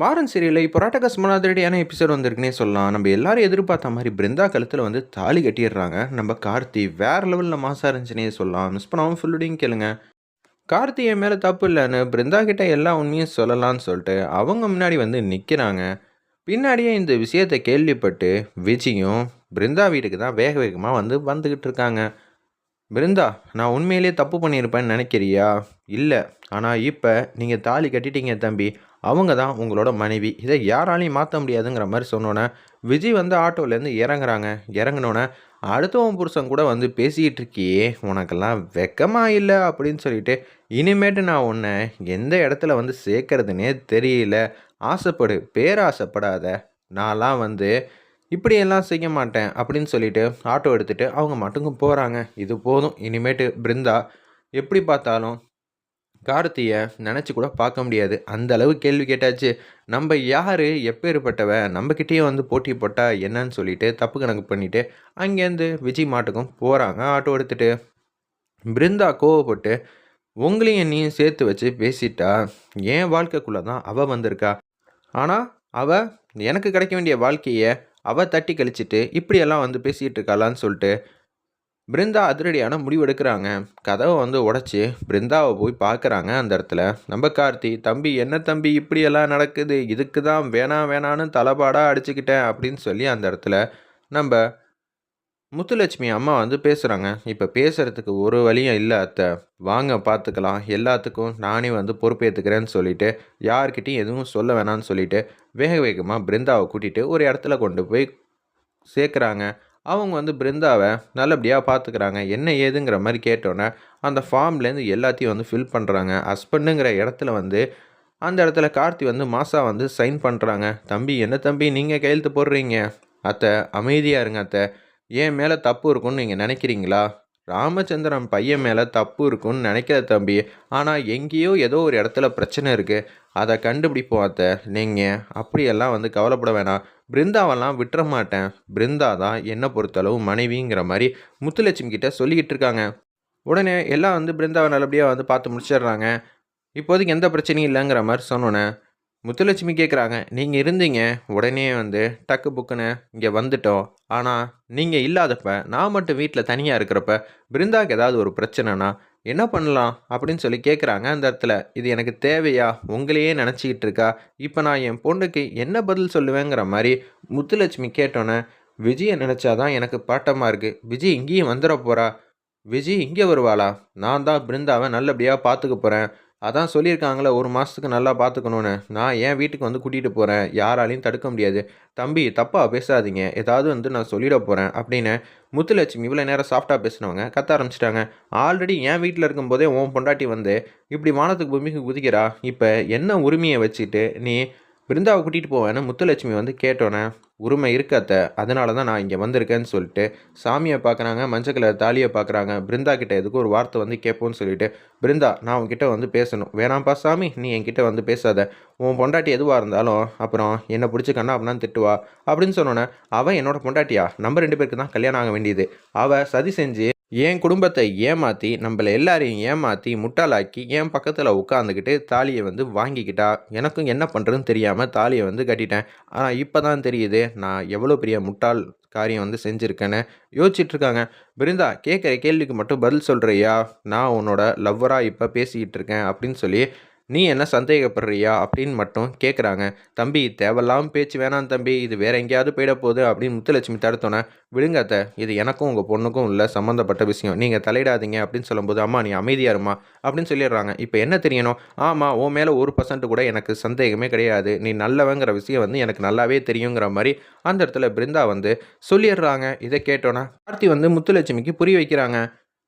மாறன் சீரியலில் இப்போ ராட்டகாஸ் மனாதிரடியான எபிசோட் வந்திருக்குனே சொல்லலாம். நம்ம எல்லாரும் எதிர்பார்த்த மாதிரி பிருந்தா கழுத்தில் வந்து தாலி கட்டிடுறாங்க. நம்ம கார்த்தி வேற லெவலில் மாசா இருந்துச்சுனே சொல்லலாம். மிஸ் பண்ணாமல் ஃபுல்லுடையும் கேளுங்க. கார்த்தி என் மேலே தப்பு இல்லைன்னு பிருந்தா கிட்ட எல்லா உண்மையும் சொல்லலான்னு சொல்லிட்டு அவங்க முன்னாடி வந்து நிற்கிறாங்க பின்னாடியே இந்த விஷயத்தை கேள்விப்பட்டு விஜயும் பிருந்தா வீட்டுக்கு தான் வேக வேகமாக வந்து வந்துக்கிட்டு இருக்காங்க. பிருந்தா நான் உண்மையிலேயே தப்பு பண்ணியிருப்பேன்னு நினைக்கிறியா? இல்லை. ஆனால் இப்போ நீங்கள் தாலி கட்டிட்டீங்க தம்பி. அவங்க தான் உங்களோட மனைவி. இதை யாராலையும் மாற்ற முடியாதுங்கிற மாதிரி சொன்னோன்னே விஜய் வந்து ஆட்டோலேருந்து இறங்குறாங்க. இறங்கினோன்னே அடுத்தவன் புருஷன் கூட வந்து பேசிக்கிட்டு இருக்கியே உனக்கெல்லாம் வெக்கமாக இல்லை அப்படின்னு சொல்லிட்டு இனிமேட்டு நான் உன்னை எந்த இடத்துல வந்து சேர்க்கறதுனே தெரியல. ஆசைப்படு பேராசைப்படாத. நான்லாம் வந்து இப்படியெல்லாம் செய்ய மாட்டேன் அப்படின்னு சொல்லிட்டு ஆட்டோ எடுத்துகிட்டு அவங்க மட்டும் போகிறாங்க இது போதும். இனிமேட்டு பிருந்தா எப்படி பார்த்தாலும் கார்த்தியை நினச்சி கூட பார்க்க முடியாது. அந்த அளவு கேள்வி கேட்டாச்சு. நம்ம யார்? எப்பேற்பட்டவ? நம்மக்கிட்டேயே வந்து போட்டி போட்டால் என்னன்னு சொல்லிட்டு தப்பு கணக்கு பண்ணிவிட்டு அங்கேருந்து விஜய் மாட்டுக்கும் போகிறாங்க ஆட்டோ எடுத்துகிட்டு பிருந்தா கோவப்பட்டு உங்களையும் என்னையும் சேர்த்து வச்சு பேசிட்டா என் வாழ்க்கைக்குள்ளே தான் அவள் வந்திருக்கா? ஆனால் அவள் எனக்கு கிடைக்க வேண்டிய வாழ்க்கையை அவள் தட்டி கழிச்சிட்டு இப்படியெல்லாம் வந்து பேசிகிட்டு இருக்காளான்னு சொல்லிட்டு பிருந்தா அதிரடியான முடிவெடுக்கிறாங்க கதவை வந்து உடச்சி பிருந்தாவை போய் பார்க்குறாங்க அந்த இடத்துல. நம்ம கார்த்தி தம்பி என்ன தம்பி இப்படியெல்லாம் நடக்குது? இதுக்கு தான் வேணாம் வேணான்னு தலைப்பாடாக அடிச்சுக்கிட்டேன் அப்படின்னு சொல்லி அந்த இடத்துல நம்ம முத்துலட்சுமி அம்மா வந்து பேசுகிறாங்க இப்போ பேசுகிறதுக்கு ஒரு வழியும் இல்லை அத்தை. வாங்க பார்த்துக்கலாம் எல்லாத்துக்கும் நானே வந்து பொறுப்பேற்றுக்கிறேன்னு சொல்லிட்டு யார்கிட்டையும் எதுவும் சொல்ல வேணாம்னு சொல்லிட்டு வேக வேகமாக பிருந்தாவை கூட்டிகிட்டு ஒரு இடத்துல கொண்டு போய் சேர்க்குறாங்க. அவங்க வந்து பிருந்தாவை நல்லபடியாக பார்த்துக்கிறாங்க என்ன ஏதுங்கிற மாதிரி கேட்டோன்னே அந்த ஃபார்ம்லேருந்து எல்லாத்தையும் வந்து ஃபில் பண்ணுறாங்க ஹஸ்பண்டுங்கிற இடத்துல வந்து அந்த இடத்துல கார்த்தி வந்து மாசா வந்து சைன் பண்ணுறாங்க தம்பி என்ன தம்பி நீங்கள் கையெழுத்து போடுறீங்க? அத்தை அமைதியாக இருங்க அத்தை. என் மேலே தப்பு இருக்குன்னு நீங்கள் நினைக்கிறீங்களா? ராமச்சந்திரன் பையன் மேலே தப்பு இருக்குன்னு நினைக்கிற தம்பி. ஆனால் எங்கேயோ ஏதோ ஒரு இடத்துல பிரச்சனை இருக்குது அதை கண்டுபிடிப்போம் அத்தை. நீங்கள் அப்படியெல்லாம் வந்து கவலைப்பட வேணாம். பிருந்தாவெல்லாம் விட்டுற மாட்டேன். பிருந்தா தான் என்னை பொறுத்தளவு மனைவிங்கிற மாதிரி முத்துலட்சுமி கிட்ட சொல்லிக்கிட்டு இருக்காங்க. உடனே எல்லாம் வந்து பிருந்தாவை நல்லபடியாக வந்து பார்த்து முடிச்சிடுறாங்க. இப்போதைக்கு எந்த பிரச்சனையும் இல்லைங்கிற மாதிரி சொன்னோன்னே முத்துலட்சுமி கேட்குறாங்க நீங்கள் இருந்தீங்க. உடனே வந்து டக்கு புக்குன்னு இங்கே வந்துட்டோம். ஆனால் நீங்கள் இல்லாதப்ப நான் மட்டும் வீட்டில் தனியாக இருக்கிறப்ப பிருந்தாவுக்கு ஏதாவது ஒரு பிரச்சனைனா என்ன பண்ணலாம் அப்படின்னு சொல்லி கேட்குறாங்க அந்த இடத்துல. இது எனக்கு தேவையா? உங்களையே நினச்சிக்கிட்டு இருக்கா? இப்போ நான் என் பொண்ணுக்கு என்ன பதில் சொல்லுவேங்கிற மாதிரி முத்துலட்சுமி கேட்டோன்னே விஜயை நினச்சாதான் எனக்கு பாட்டமாக இருக்குது விஜய் இங்கேயும் வந்துட போகிறா விஜய் இங்கே வருவாளா? நான் தான் பிருந்தாவை நல்லபடியாக பார்த்துக்க போகிறேன் அதான் சொல்லியிருக்காங்களே ஒரு மாதத்துக்கு நல்லா பார்த்துக்கணுன்னு நான் என் வீட்டுக்கு வந்து கூட்டிகிட்டு போகிறேன் யாராலையும் தடுக்க முடியாது. தம்பி தப்பாக பேசாதீங்க. ஏதாவது வந்து நான் சொல்லிட போகிறேன் அப்படின்னு முத்துலட்சுமி இவ்வளோ நேரம் சாஃப்டாக பேசினவங்க கத்த ஆரம்பிச்சிட்டாங்க. ஆல்ரெடி என் வீட்டில் இருக்கும்போதே உன் பொண்டாட்டி வந்து இப்படி வானத்துக்கு பூமிக்கு குதிக்கிறா. இப்போ என்ன உரிமையை வச்சுட்டு நீ பிருந்தாவை கூட்டிகிட்டு போவேன்னு முத்துலட்சுமி வந்து கேட்டோன்னே உரிமை இருக்காத்த அதனால தான் நான் இங்கே வந்திருக்கேன்னு சொல்லிட்டு சாமியை பார்க்குறாங்க மஞ்சள் கலர் தாலியை பார்க்குறாங்க பிருந்தா கிட்ட எதுக்கு ஒரு வார்த்தை வந்து கேட்போன்னு சொல்லிட்டு பிருந்தா நான் உன்கிட்ட வந்து பேசணும். வேணாம்ப்பா சாமி நீ என்கிட்ட வந்து பேசாத. உன் பொண்டாட்டி எதுவாக இருந்தாலும் அப்புறம் என்னை பிடிச்சி கண்ணா அப்படின்னா திட்டுவா. அப்படின்னு சொன்னோன்னே அவன் என்னோட பொண்டாட்டியா? நம்ம ரெண்டு பேருக்கு தான் கல்யாணம் ஆக வேண்டியது. அவள் சதி செஞ்சு என் குடும்பத்தை ஏமாற்றி நம்மளை எல்லாரையும் ஏமாற்றி முட்டாளாக்கி என் பக்கத்தில் உட்காந்துக்கிட்டு தாலியை வந்து வாங்கிக்கிட்டா எனக்கும் என்ன பண்ணுறதுன்னு தெரியாமல் தாலியை வந்து கட்டிட்டேன். ஆனால் இப்போ தான் தெரியுது நான் எவ்வளோ பெரிய முட்டாள் காரியம் வந்து செஞ்சுருக்கேன்னு யோசிச்சுட்ருக்காங்க. பிருந்தா கேட்குற கேள்விக்கு மட்டும் பதில் சொல்கிறியா நான் உன்னோட லவ்வராக இப்போ பேசிக்கிட்டு இருக்கேன் அப்படின்னு சொல்லி நீ என்ன சந்தேகப்படுறியா அப்படின்னு மட்டும் கேட்குறாங்க தம்பி தேவையில்லாமல் பேச்சு வேணாம் தம்பி. இது வேற எங்கேயாவது போயிட போகுது அப்படின்னு முத்துலட்சுமி தடுத்தோன்னே விடுங்க அத்தை. இது எனக்கும் உங்கள் பொண்ணுக்கும் உள்ள சம்மந்தப்பட்ட விஷயம். நீங்கள் தலையிடாதீங்க அப்படின்னு சொல்லும்போது அம்மா நீ அமைதியாக இருமா அப்படின்னு சொல்லிடுறாங்க. இப்போ என்ன தெரியணும்? ஆமாம் உன் மேலே ஒரு பர்சன்ட் கூட எனக்கு சந்தேகமே கிடையாது. நீ நல்லவங்கிற விஷயம் வந்து எனக்கு நல்லாவே தெரியுங்கிற மாதிரி அந்த இடத்துல பிருந்தா வந்து சொல்லிடுறாங்க. இதை கேட்டோன்னே கார்த்தி வந்து முத்துலட்சுமிக்கு புரிய வைக்கிறாங்க.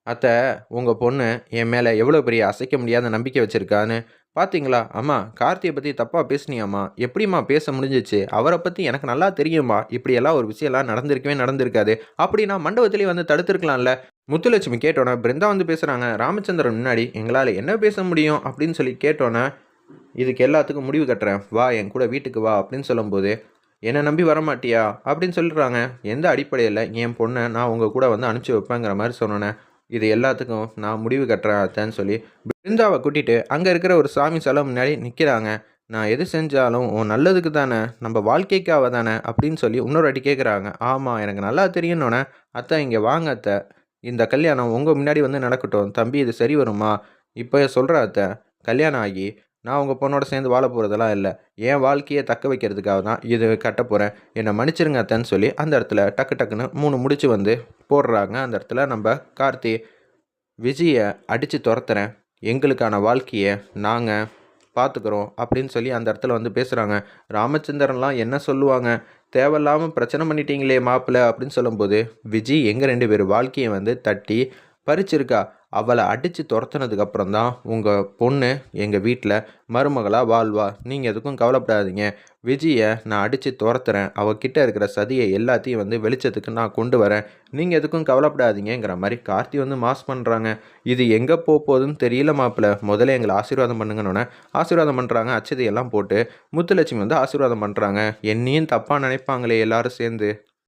அத்தை உங்கள் பொண்ணு என் மேலே எவ்வளோ பெரிய அசைக்க முடியாத நம்பிக்கை வச்சுருக்கான்னு பார்த்தீங்களா அம்மா கார்த்தியை பற்றி தப்பாக பேசுனியாம்மா. எப்படிம்மா பேச முடிஞ்சிச்சு? அவரை பற்றி எனக்கு நல்லா தெரியுமா இப்படியெல்லாம் ஒரு விஷயம்லாம் நடந்திருக்கவே நடந்திருக்காது. அப்படின்னா மண்டபத்திலே வந்து தடுத்துருக்கலாம்ல. முத்துலட்சுமி கேட்டோன்னே பிருந்தா வந்து பேசுகிறாங்க ராமச்சந்திரன் முன்னாடி எங்களால் என்ன பேச முடியும்? அப்படின்னு சொல்லி கேட்டோன்னே இதுக்கு எல்லாத்துக்கும் முடிவு கட்டுறேன். வா என் கூட வீட்டுக்கு வா அப்படின்னு சொல்லும்போது என்னை நம்பி வர மாட்டியா அப்படின்னு சொல்லிடுறாங்க எந்த அடிப்படையில் என் பொண்ணை நான் உங்கள் கூட வந்து அனுப்பிச்சி வைப்பேங்கிற மாதிரி சொன்னேன் இது எல்லாத்துக்கும் நான் முடிவு கட்டுறாத்தேன்னு சொல்லி பிருந்தாவை கூட்டிகிட்டு அங்கே இருக்கிற ஒரு சாமி சிலை முன்னாடி நிற்கிறாங்க நான் எது செஞ்சாலும் உன் நல்லதுக்கு தானே நம்ம வாழ்க்கைக்காக தானே அப்படின்னு சொல்லி இன்னொரு வாட்டி கேட்குறாங்க ஆமாம் எனக்கு நல்லா தெரியணுன்னே அத்தை இங்கே வாங்க அத்தை. இந்த கல்யாணம் உங்கள் முன்னாடி வந்து நடக்கட்டும். தம்பி இது சரி வருமா? இப்போ சொல்கிற அத்தை. கல்யாணம் ஆகி நான் உங்கள் பொண்ணோட சேர்ந்து வாழ போகிறதெல்லாம் இல்லை. என் வாழ்க்கையை தக்க வைக்கிறதுக்காக தான் இது கட்ட போகிறேன் என்னை மன்னிச்சிருங்க அத்தன்னு சொல்லி அந்த இடத்துல டக்கு டக்குன்னு மூணு முடிச்சு வந்து போடுறாங்க. அந்த இடத்துல நம்ம கார்த்தி விஜயை அடித்து துரத்துறேன். எங்களுக்கான வாழ்க்கையை நாங்கள் பார்த்துக்குறோம் அப்படின்னு சொல்லி அந்த இடத்துல வந்து பேசுகிறாங்க ராமச்சந்திரன்லாம் என்ன சொல்லுவாங்க? தேவையில்லாமல் பிரச்சனை பண்ணிட்டீங்களே மாப்பிள்ளை அப்படின்னு சொல்லும்போது விஜி எங்கள் ரெண்டு பேர் வாழ்க்கையை வந்து தட்டி பறிச்சிருக்கா? அவளை அடித்து துரத்துனதுக்கப்புறம் தான் உங்கள் பொண்ணு எங்கள் வீட்டில் மருமகளாக வாழ்வா. நீங்கள் எதுக்கும் கவலைப்படாதீங்க. விஜயை நான் அடித்து துரத்துறேன். அவகிட்ட இருக்கிற சதியை எல்லாத்தையும் வந்து வெளிச்சத்துக்கு நான் கொண்டு வரேன். நீங்கள் எதுக்கும் கவலைப்படாதீங்கிற மாதிரி கார்த்தி வந்து மாஸ் பண்ணுறாங்க இது எங்கே போக போகுதுன்னு தெரியல மாப்பிள்ள. முதல்ல எங்களை ஆசீர்வாதம் பண்ணுங்கன்னொன்னே ஆசீர்வாதம் பண்ணுறாங்க அச்சதையெல்லாம் போட்டு முத்துலட்சுமி வந்து ஆசீர்வாதம் பண்ணுறாங்க என்னையும் தப்பாக நினைப்பாங்களே எல்லாரும் சேர்ந்து.